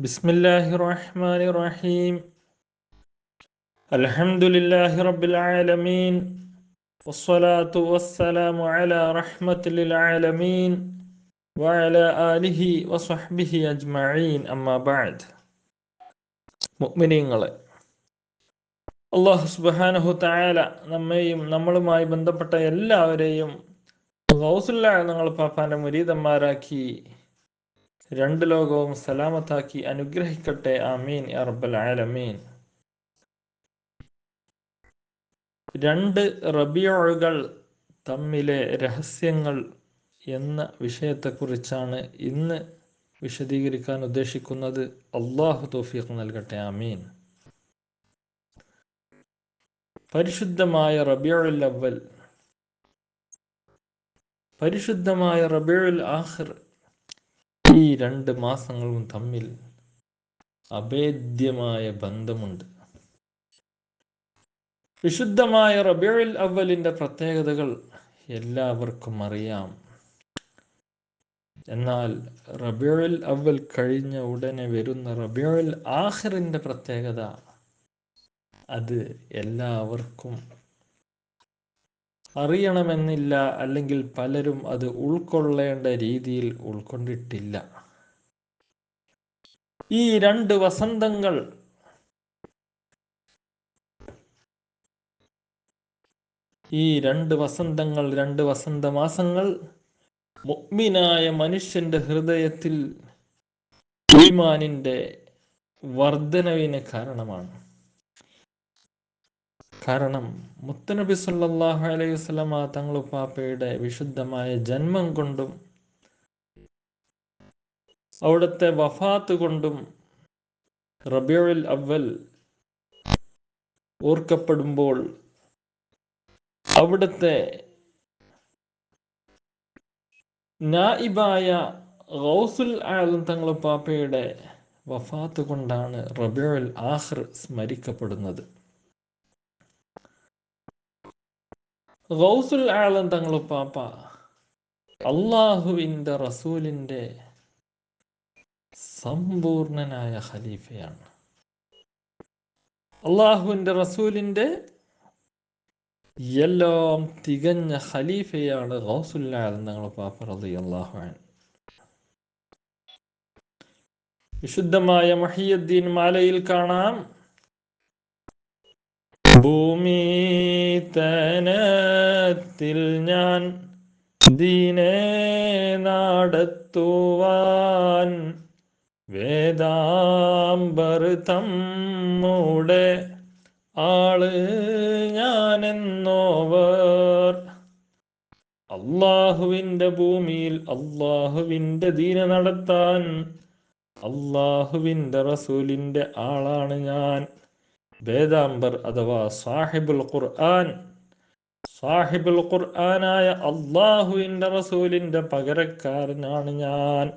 بسم الله الرحمن الرحيم الحمد لله رب العالمين والصلاة والسلام على رحمة للعالمين وعلى آله وصحبه أجمعين أما بعد മുഅ്മിനീങ്ങളെ അള്ളാഹു സുബ്ഹാനഹു തആല നമ്മെയും നമ്മളുമായി ബന്ധപ്പെട്ട എല്ലാവരെയും ഗൗസുല്ല നിങ്ങൾ പാപ്പാന്റെ മുരീതന്മാരാക്കി രണ്ട് ലോകവും സലാമത്താക്കി അനുഗ്രഹിക്കട്ടെ. ആമീൻ. അറബൽ ആലമീൻ. രണ്ട് റബിയോഴുകൾ തമ്മിലെ രഹസ്യങ്ങൾ എന്ന വിഷയത്തെക്കുറിച്ചാണ് ഇന്ന് വിശദീകരിക്കാൻ ഉദ്ദേശിക്കുന്നത്. അള്ളാഹു തൗഫീഖ് നൽകട്ടെ. ആമീൻ. പരിശുദ്ധമായ റബിയുൽ അവൽ പരിശുദ്ധമായ റബിയുൽ ആഖിർ ഈ രണ്ട് മാസങ്ങളും തമ്മിൽ അഭേദ്യമായ ബന്ധമുണ്ട്. വിശുദ്ധമായ റബിയുൽ അവലിന്റെ പ്രത്യേകതകൾ എല്ലാവർക്കും അറിയാം. എന്നാൽ റബിയുൽ അവൽ കഴിഞ്ഞ ഉടനെ വരുന്ന റബിയുൽ ആഖിറിന്റെ പ്രത്യേകത അത് എല്ലാവർക്കും അറിയണമെന്നില്ല അല്ലെങ്കിൽ പലരും അത് ഉൾക്കൊള്ളേണ്ട രീതിയിൽ ഉൾക്കൊണ്ടിട്ടില്ല. ഈ രണ്ട് വസന്തങ്ങൾ ഈ രണ്ട് വസന്തങ്ങൾ രണ്ട് വസന്തമാസങ്ങൾ മുഗ്മിനായ മനുഷ്യന്റെ ഹൃദയത്തിൽ ഈമാനിന്റെ വർധനവിന് കാരണമാണ്. കാരണം മുത്തനബി സല്ലാഹു അലൈഹി വസല്ലമ തങ്ങളുപ്പാപ്പയുടെ വിശുദ്ധമായ ജന്മം കൊണ്ടും അവിടുത്തെ വഫാത്ത് കൊണ്ടും റബിയുൽ അവൽ ഓർക്കപ്പെടുമ്പോൾ അവിടുത്തെ നായിബായ ഗൗസുൽ ആലം തങ്ങളുപ്പാപ്പയുടെ വഫാത്ത് കൊണ്ടാണ് റബിയുൽ ആഹ്ർ സ്മരിക്കപ്പെടുന്നത്. ഗൗസുൽ ആലം തങ്ങളുപ്പാപ്പ അള്ളാഹുവിന്റെ റസൂലിന്റെ സമ്പൂർണനായ ഖലീഫയാണ്. അള്ളാഹുവിന്റെ റസൂലിന്റെ എല്ലാം തികഞ്ഞ ഖലീഫയാണ് ഗൗസുൽ ആലം തങ്ങളുപ്പാപ്പ റതി അള്ളാഹു വിശുദ്ധമായ മഹിയുദ്ദീൻ മാലയിൽ കാണാം. ഭൂമി തനത്തിൽ ഞാൻ ദീനേ നടത്തുവാൻ വേദാംബർത്തം മൂടെ ആൾ ഞാനെന്നോവർ. അള്ളാഹുവിന്റെ ഭൂമിയിൽ അള്ളാഹുവിന്റെ ദീന നടത്താൻ അള്ളാഹുവിന്റെ റസൂലിന്റെ ആളാണ് ഞാൻ. വേദാംബർ അഥവാ സാഹിബുൽ ഖുർആൻ സാഹിബുൽ ഖുർആനായ അള്ളാഹുവിന്റെ റസൂലിന്റെ പകരക്കാരനാണ് ഞാൻ.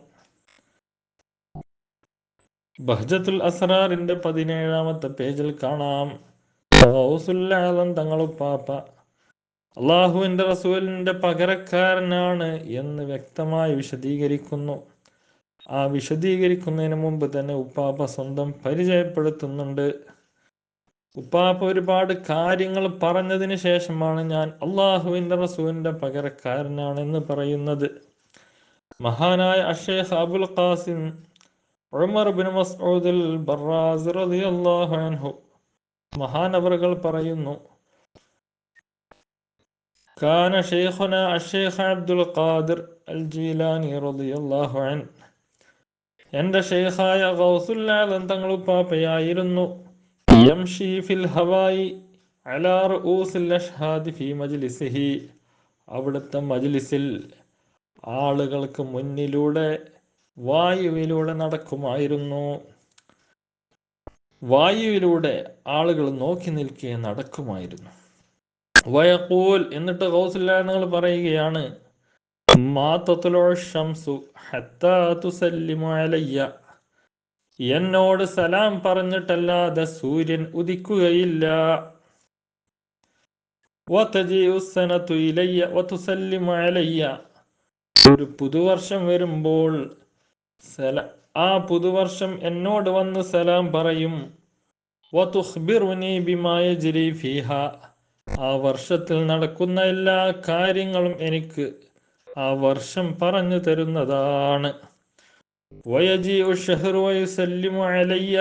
ബഹ്ജത്തുൽ അസ്രാറിന്റെ പതിനേഴാമത്തെ പേജിൽ കാണാം. ഗൗസുല്ലാലം തങ്ങളുപ്പാപ്പ അള്ളാഹുവിന്റെ റസൂലിന്റെ പകരക്കാരനാണ് എന്ന് വ്യക്തമായി വിശദീകരിക്കുന്നു. ആ വിശദീകരിക്കുന്നതിന് മുമ്പ് തന്നെ ഉപ്പാപ്പ സ്വന്തം പരിചയപ്പെടുത്തുന്നുണ്ട്. ഉപ്പാപ്പ ഒരുപാട് കാര്യങ്ങൾ പറഞ്ഞതിന് ശേഷമാണ് ഞാൻ അള്ളാഹുവിന്റെ റസൂലിന്റെ പകരക്കാരനാണെന്ന് പറയുന്നത്. മഹാനായ അഷേഖ് അബുൽ ഖാസിം ഉമർ ബിൻ മസ്ഊദിൽ ബറാസ് റളിയല്ലാഹു അൻഹു മഹാനവറുകൾ പറയുന്നു കാന ഷെയ്ഖുന അഷേഖ് അബ്ദുൽ ഖാദിർ അൽ ജീലാനി റളിയല്ലാഹു അൻ എന്റെ ഷെയ്ഖായ ഗൗസുല്ലാലം തങ്ങളുപ്പാപ്പയായിരുന്നു യംഷി ഫിൽ الهواء അലാ رؤوس الأشهاد في മജ്ലിസിഹി. അവിടുത്തെ മജ്ലിസിൽ ആളുകൾക്ക് മുന്നിലൂടെ വായുവിലൂടെ നടക്കുമായിരുന്നു. വായുവിലൂടെ ആളുകൾ നോക്കി നിൽക്കെ നടക്കുമായിരുന്നു. വയക്കൂൽ എന്നിട്ട് കൗസല്യാങ്ങൾ പറയുകയാണ് എന്നോട് സലാം പറഞ്ഞിട്ടല്ലാതെ സൂര്യൻ ഉദിക്കുകയില്ല. ഒരു പുതുവർഷം വരുമ്പോൾ സല ആ പുതുവർഷം എന്നോട് വന്ന് സലാം പറയും ആ വർഷത്തിൽ നടക്കുന്ന എല്ലാ കാര്യങ്ങളും എനിക്ക് ആ വർഷം പറഞ്ഞു തരുന്നതാണ്. ويجيء الشهر ويسلم علي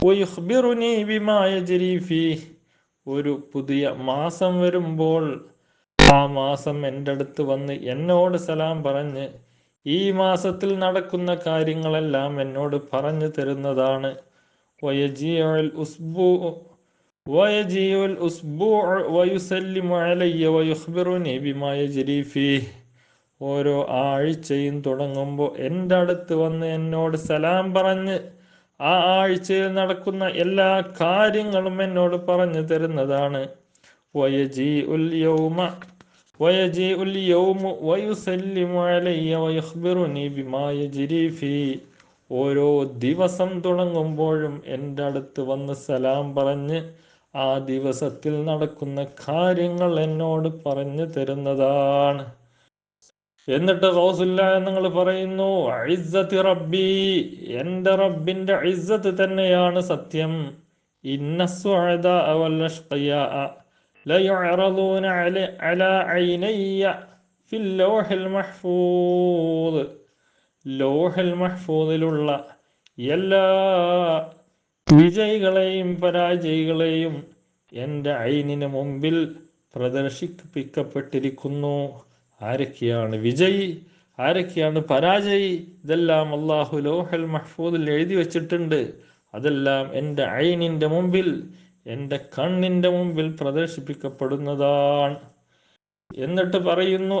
ويخبرني بما يجري فيه ഒരു പുതിയ മാസം വരുമ്പോൾ ആ മാസം എൻ്റെ അടുത്ത് വന്ന് എന്നോട് സലാം പറഞ്ഞ് ഈ മാസത്തിൽ നടക്കുന്ന കാര്യങ്ങളെല്ലാം എന്നോട് പറഞ്ഞു തരുന്നതാണ് ويجيء ഓരോ ആഴ്ചയും തുടങ്ങുമ്പോൾ എന്റെ അടുത്ത് വന്ന് എന്നോട് സലാം പറഞ്ഞ് ആ ആഴ്ചയിൽ നടക്കുന്ന എല്ലാ കാര്യങ്ങളും എന്നോട് പറഞ്ഞു തരുന്നതാണ്. യൗമ ബിമാ ഫീ. ഓരോ ദിവസം തുടങ്ങുമ്പോഴും എന്റെ അടുത്ത് വന്ന് സലാം പറഞ്ഞ് ആ ദിവസത്തിൽ നടക്കുന്ന കാര്യങ്ങൾ എന്നോട് പറഞ്ഞു തരുന്നതാണ്. എന്നിട്ട് റോസില്ല നിങ്ങൾ പറയുന്നു റബ്ബി എന്റെ റബ്ബിന്റെ ഇസ്സത്ത് തന്നെയാണ് സത്യം. ലോഹൽ എല്ലാ വിജയികളെയും പരാജയികളെയും എന്റെ ഐനിന് മുമ്പിൽ പ്രദർശിപ്പിക്കപ്പെട്ടിരിക്കുന്നു. ആരൊക്കെയാണ്? വിജയി ആരൊക്കെയാണ്? പരാജയി? ഇതെല്ലാം അള്ളാഹു ലോഹൽ മഹ്ഫൂദിൽ എഴുതി വച്ചിട്ടുണ്ട്. അതെല്ലാം എന്റെ ഐനിന്റെ മുമ്പിൽ എന്റെ കണ്ണിന്റെ മുമ്പിൽ പ്രദർശിപ്പിക്കപ്പെടുന്നതാണ്. എന്നിട്ട് പറയുന്നു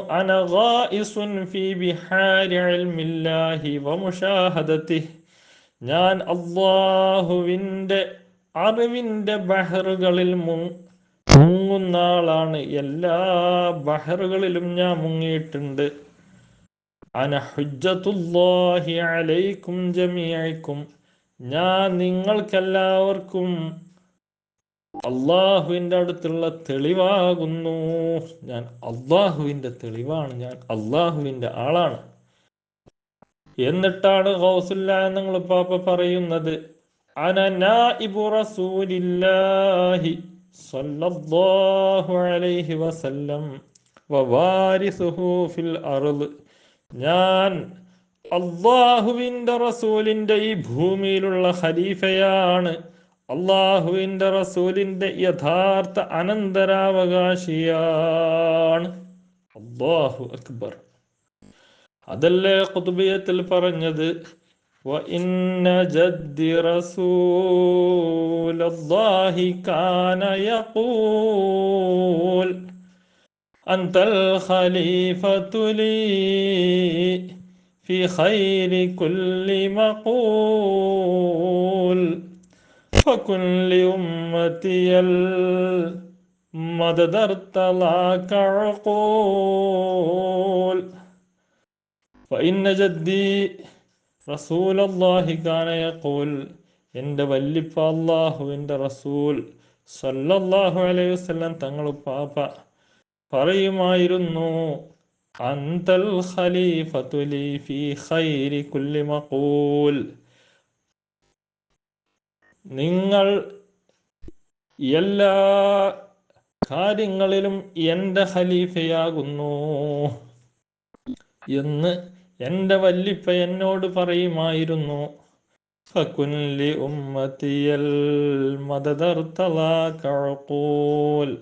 ഞാൻ അള്ളാഹുവിന്റെ അറിവിന്റെ ബഹറുകളിൽ മുങ്ങുന്ന ആളാണ് എല്ലാ ബഹറുകളിലും ഞാൻ മുങ്ങിയിട്ടുണ്ട്. അന ഹുജ്ജത്തുല്ലാഹി അലൈക്കും ഞാൻ നിങ്ങൾക്കെല്ലാവർക്കും അള്ളാഹുവിന്റെ അടുത്തുള്ള തെളിവാകുന്നു. ഞാൻ അള്ളാഹുവിന്റെ തെളിവാണ്. ഞാൻ അള്ളാഹുവിന്റെ ആളാണ്. എന്നിട്ടാണ് ഹൗസുല്ല നിങ്ങൾ പാപ്പ പറയുന്നത്. അനനാഇബു റസൂലില്ലാഹി. സ്വല്ലല്ലാഹു അലൈഹി വസല്ലം വവാരിസുഹു ഫിൽ ഞാൻ അള്ളാഹുവിന്റെ റസൂലിന്റെ ഈ ഭൂമിയിലുള്ള ഖലീഫയാണ്. അള്ളാഹുവിന്റെ റസൂലിന്റെ യഥാർത്ഥ അനന്തരാവകാശിയാണ്. അള്ളാഹു അക്ബർ. അതല്ലേ കുതുബിയത്തിൽ പറഞ്ഞത്? وإن جد رسول الله كان يقول أنت الخليفة لي في خير كل مقول. فكن لأمتي المدد ارتضاك عقول. فإن جدي റസൂൽ അള്ളാഹി എന്റെ വല്ലിപ്പ അള്ളാഹുവിന്റെ റസൂൽ സല്ലല്ലാഹു അലൈഹി വസല്ലം തങ്ങൾ പാപ്പ പറയുമായിരുന്നു. അന്തൽ ഖലീഫത്തു ലീ ഫീ ഖൈരി കുല്ലി മഖൂൽ നിങ്ങൾ എല്ലാ കാര്യങ്ങളിലും എന്റെ ഖലീഫയാകുന്നു എന്ന് എന്റെ വല്ലിപ്പ എന്നോട് പറയുമായിരുന്നു ഫകുൻലി ഉമ്മത്തിയൽ മദദർത്തലാക്കൂൽ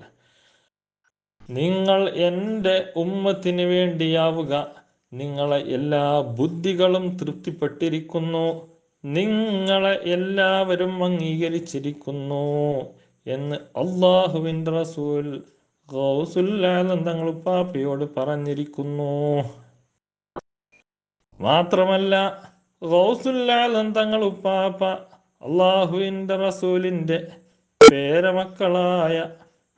നിങ്ങൾ എന്റെ ഉമ്മത്തിന് വേണ്ടിയാവുക. നിങ്ങളെ എല്ലാ ബുദ്ധികളും തൃപ്തിപ്പെട്ടിരിക്കുന്നു. നിങ്ങളെ എല്ലാവരും അംഗീകരിച്ചിരിക്കുന്നു എന്ന് അള്ളാഹുവിന്റെ റസൂൽ ഗൗസുല്ലാലം തങ്ങൾ പാപ്പയോട് പറഞ്ഞിരിക്കുന്നു. മാത്രമല്ല റോസുല്ലാലം തങ്ങൾ ഉപ്പാപ്പ അള്ളാഹുവിന്റെ റസൂലിന്റെ പേരമക്കളായ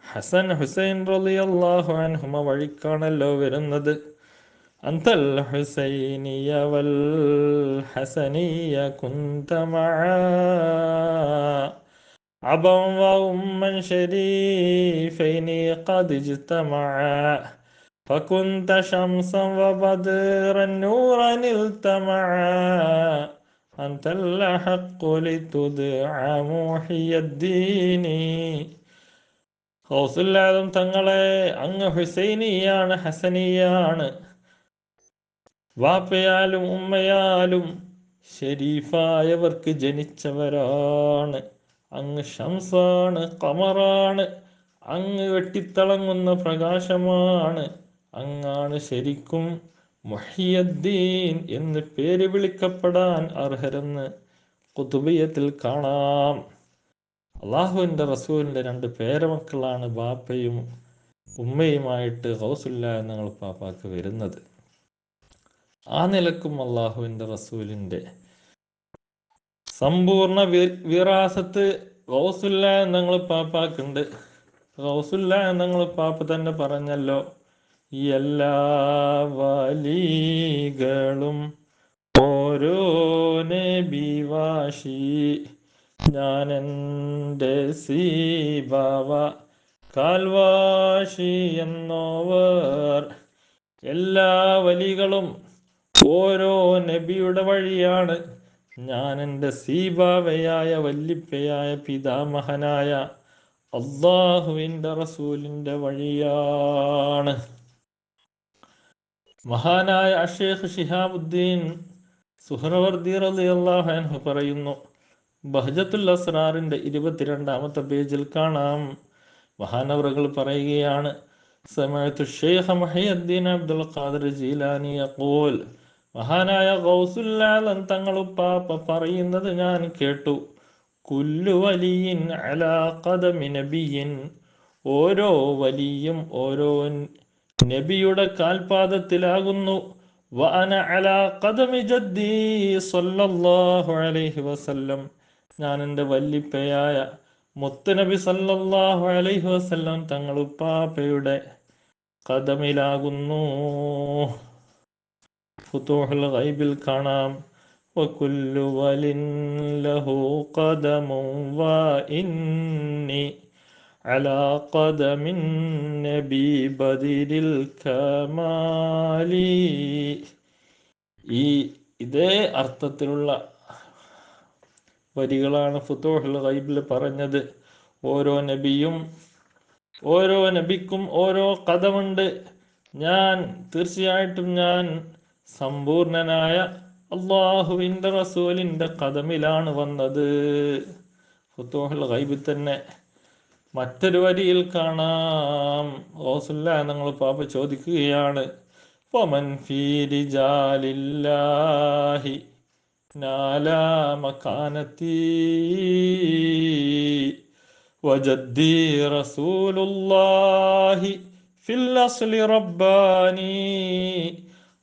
ഹസൻ ഹുസൈൻ റലി അള്ളാഹു അൻഹുമ വഴിക്കാണല്ലോ വരുന്നത്. അന്തൽ ഹുസൈനിയ വൽ ഹസനിയ കുന്തമ അബം വ ഉമ്മൻ ഷരീഫൈനി ഖദ് ഇജ്തമഅ فكنت شمسا وبدرا نورا التمعا أنت الأحق لتدعى محي الدين ഹൗസുല്ലാദം തങ്ങളെ അങ്ങ് ഹുസൈനിയാണ് ഹസനിയാണ് വാപ്പയാലും ഉമ്മയാലും ഷെരീഫായവർക്ക് ജനിച്ചവരാണ് അങ്ങ് ഷംസാണ് കമറാണ് അങ്ങ് വെട്ടിത്തിളങ്ങുന്ന പ്രകാശമാണ് അങ്ങാണ് ശരിക്കും മുഹിയദ്ദീൻ എന്ന് പേര് വിളിക്കപ്പെടാൻ അർഹരെന്ന് കുതുബിയത്തിൽ കാണാം. അള്ളാഹുവിന്റെ റസൂലിന്റെ രണ്ട് പേരമക്കളാണ് ബാപ്പയും ഉമ്മയുമായിട്ട് ഹൗസുല്ല എന്നങ്ങൾ പാപ്പാക്ക് വരുന്നത്. ആ നിലക്കും അള്ളാഹുവിന്റെ റസൂലിന്റെ സമ്പൂർണ വിറാസത്ത് ഗൗസുല്ല എന്നങ്ങൾ പാപ്പാക്കുണ്ട്. ഗൗസുല്ല എന്നങ്ങൾ പാപ്പ തന്നെ പറഞ്ഞല്ലോ. എല്ലാ വലികളും ഓരോ നബിവാശി ഞാനെന്റെ സീബാവ കാൽവാശി എന്നോവർ. എല്ലാ വലികളും ഓരോ നബിയുടെ വഴിയാണ്. ഞാൻ എന്റെ സീബാവയായ വല്ലിപ്പയായ പിതാമഹനായ അള്ളാഹുവിന്റെ റസൂലിന്റെ വഴിയാണ്. മഹാനായ അഷേഖ് ഷിഹാബുദ്ദീൻ സുഹറവർദി റളിയല്ലാഹു അൻഹു പറയുന്നു ബഹജത്തുൽ അസ്രാറിന്റെ ഇരുപത്തിരണ്ടാമത്തെ പേജിൽ കാണാം. മഹാനവറുകൾ പറയുകയാണ് സമയത്ത് ഷെയ്ഖ് മഹിയുദ്ദീൻ അബ്ദുൽ ഖാദർ ജീലാനി യഖൂൽ മഹാനായ ഗൗസുല്ലാലൻ തങ്ങളുപ്പാപ്പ പറയുന്നത് ഞാൻ കേട്ടു. കുല്ലു വലിയിൻ അലാ ഖദമി നബിയിൻ ഓരോ വലിയും ഓരോ നബിയുടെ കാൽപാദത്തിലാകുന്നു വഅന അലാ ഖദമി ജദ്ദി സല്ലല്ലാഹു അലൈഹി വസല്ലം ഞാൻ എൻ്റെ വല്ലിപ്പയായ മുത്തുനബി സല്ലല്ലാഹു അലൈഹി വസല്ലം തങ്ങളുപ്പാപ്പയുടെ കദമിലാകുന്നു ഫുതൂഹുൽ ഗൈബിൽ കാണാം وكل ول له قدم وإني على قدم النبي بدر الكمال ഈ ഇതേ അർത്ഥത്തിലുള്ള വരികളാണ് ഫുതൂഹുൽ ഗൈബിൽ പറഞ്ഞത് ഓരോ നബിയും ഓരോ നബിക്കും ഓരോ കഥമുണ്ട് ഞാൻ തീർച്ചയായിട്ടും ഞാൻ സമ്പൂർണനായ അള്ളാഹുവിൻ്റെ റസൂലിൻ്റെ കഥമിലാണ് വന്നത് ഫുതൂഹുൽ ഗൈബിൽ തന്നെ മറ്റൊരു വരിയിൽ കാണാം. ഓസുല്ല നിങ്ങൾ പാപ്പ ചോദിക്കുകയാണ്.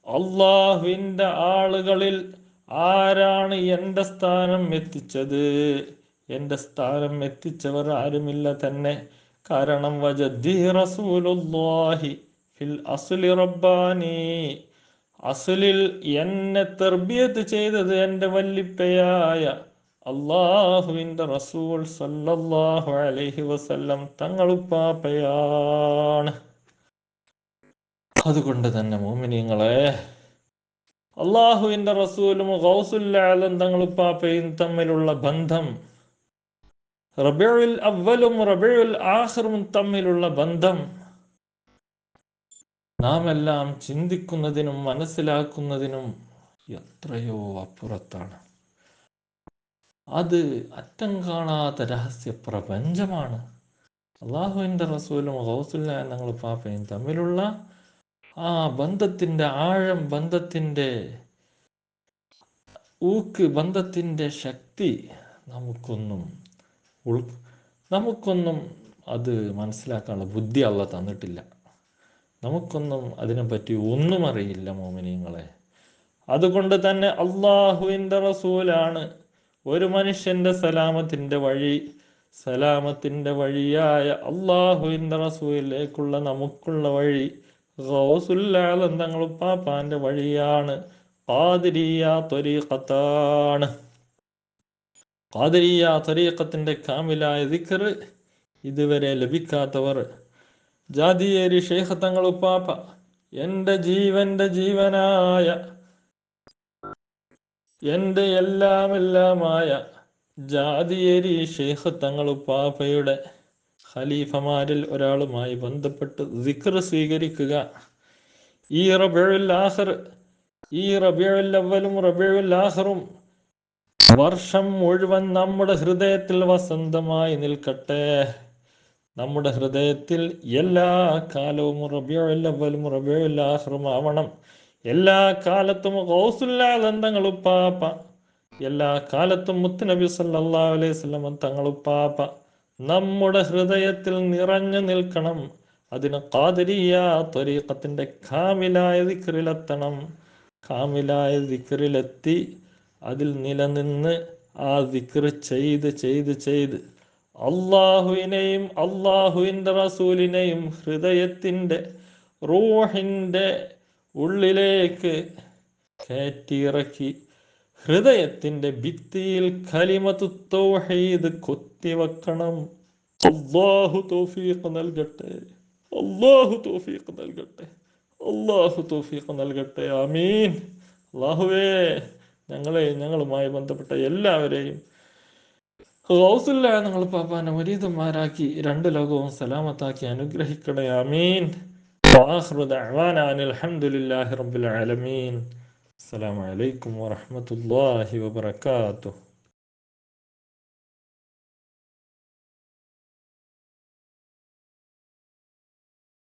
അള്ളാഹുവിന്റെ ആളുകളിൽ ആരാണ് എന്റെ സ്ഥാനം എത്തിച്ചത്? എന്റെ സ്ഥാനം എത്തിച്ചവർ ആരുമില്ല തന്നെ. കാരണം വജദ്ദി റസൂലുല്ലാഹി ഫിൽ അസ്ലി റബ്ബാനി. അസുലിൽ എന്നെ തർബിയത്ത് ചെയ്തത് എന്റെ വല്ലിപ്പയായ അള്ളാഹുവിന്റെ റസൂൽ സല്ലല്ലാഹു അലൈഹി വസല്ലം തങ്ങളുപ്പാപ്പയാണ് അതുകൊണ്ട് തന്നെ മോമിനിയങ്ങളെ അള്ളാഹുവിന്റെ റസൂലും ഗൗസുല്ലാലും തങ്ങളുപ്പാപ്പയും തമ്മിലുള്ള ബന്ധം റബിയുൽ അവലും റബിയുൽ ആഖിറും തമ്മിലുള്ള ബന്ധം നാം എല്ലാം ചിന്തിക്കുന്നതിനും മനസ്സിലാക്കുന്നതിനും എത്രയോ അപ്പുറത്താണ്. അത് അറ്റം കാണാത്ത രഹസ്യ പ്രപഞ്ചമാണ്. അള്ളാഹുവിന്റെ റസൂലും ഹൗസുല്ല ഞങ്ങൾ പാപ്പയും തമ്മിലുള്ള ആ ബന്ധത്തിന്റെ ആഴം ബന്ധത്തിന്റെ ഊക്ക് ബന്ധത്തിന്റെ ശക്തി നമുക്കൊന്നും ഉൾ നമുക്കൊന്നും അത് മനസ്സിലാക്കാനുള്ള ബുദ്ധി അല്ല തന്നിട്ടില്ല. നമുക്കൊന്നും അതിനെപ്പറ്റി ഒന്നും അറിയില്ല മോമിനിയങ്ങളെ അതുകൊണ്ട് തന്നെ അള്ളാഹുവിന്റെ റസൂലാണ് ഒരു മനുഷ്യന്റെ സലാമത്തിന്റെ വഴി സലാമത്തിന്റെ വഴിയായ അള്ളാഹുവിന്റെ റസൂലിലേക്കുള്ള നമുക്കുള്ള വഴി ഗൗസുല്ലാലം തങ്ങൾ വഴിയാണ് ഖാദിരിയ ത്വരീഖത്താണ് ഖാദിരിയ തരീഖത്തിന്റെ കാമിലായ ദിക്കർ ഇതുവരെ ലഭിക്കാത്തവർ. ജാതിയേരി ഷെയ്ഖ് തങ്ങൾ ഉപ്പാപ്പ എന്റെ ജീവന്റെ ജീവനായ എന്റെ എല്ലാം എല്ലാമായ ജാതിയേരി ഷെയ്ഖ് തങ്ങൾ ഉപ്പാപ്പയുടെ ഖലീഫമാരിൽ ഒരാളുമായി ബന്ധപ്പെട്ട് ദിക്കർ സ്വീകരിക്കുക. ഈ റബിയുൽ ആഹർ ഈ റബിയുൽ അവലും റബിയുൽ ആഖിറും വർഷം മുഴുവൻ നമ്മുടെ ഹൃദയത്തിൽ വസന്തമായി നിൽക്കട്ടെ. നമ്മുടെ ഹൃദയത്തിൽ എല്ലാ കാലവും ആഖിറും ആവണം എല്ലാ കാലത്തും ഗൗസുല്ലാദൻ തങ്ങളുപ്പാപ്പ എല്ലാ കാലത്തും മുത്തുനബി സല്ലല്ലാഹു അലൈഹി തങ്ങളുപ്പാപ്പ നമ്മുടെ ഹൃദയത്തിൽ നിറഞ്ഞു നിൽക്കണം. അതിന് ഖാദിരിയ ത്വരീഖത്തിന്റെ കാമിലായ ദിക്കറിലെത്തണം കാമിലായ ദിക്റിലെത്തി അതിൽ നിലനിന്ന് ആ ദിക്ർ ചെയ്ത് ചെയ്ത് ചെയ്ത് അള്ളാഹുവിനെയും അള്ളാഹുവിന്റെ റസൂലിനെയും ഹൃദയത്തിന്റെ റൂഹിന്റെ ഉള്ളിലേക്ക് കയറ്റിയിറക്കി ഹൃദയത്തിന്റെ ഭിത്തിയിൽ കലിമത്തു തൗഹീദ് കൊത്തിവെക്കണം. അള്ളാഹു തോഫീഖ് നൽകട്ടെ. അള്ളാഹു തോഫീഖ് നൽകട്ടെ. അള്ളാഹു തോഫീഖ് നൽകട്ടെ. അമീൻ അള്ളാഹുവേ. ഞങ്ങളെയും ഞങ്ങളുമായി ബന്ധപ്പെട്ട എല്ലാവരെയും ഹൗസില്ല ഞങ്ങൾ പാപ്പാനെ മുരീതന്മാരാക്കി രണ്ട് ലോകവും സലാമത്താക്കി അനുഗ്രഹിക്കണേ. അമീൻ അലഹമുല്ലാഹി റബുലമീൻ അസ്സലാമലൈക്കും വാഹമത്തല്ലാഹി വാത്തു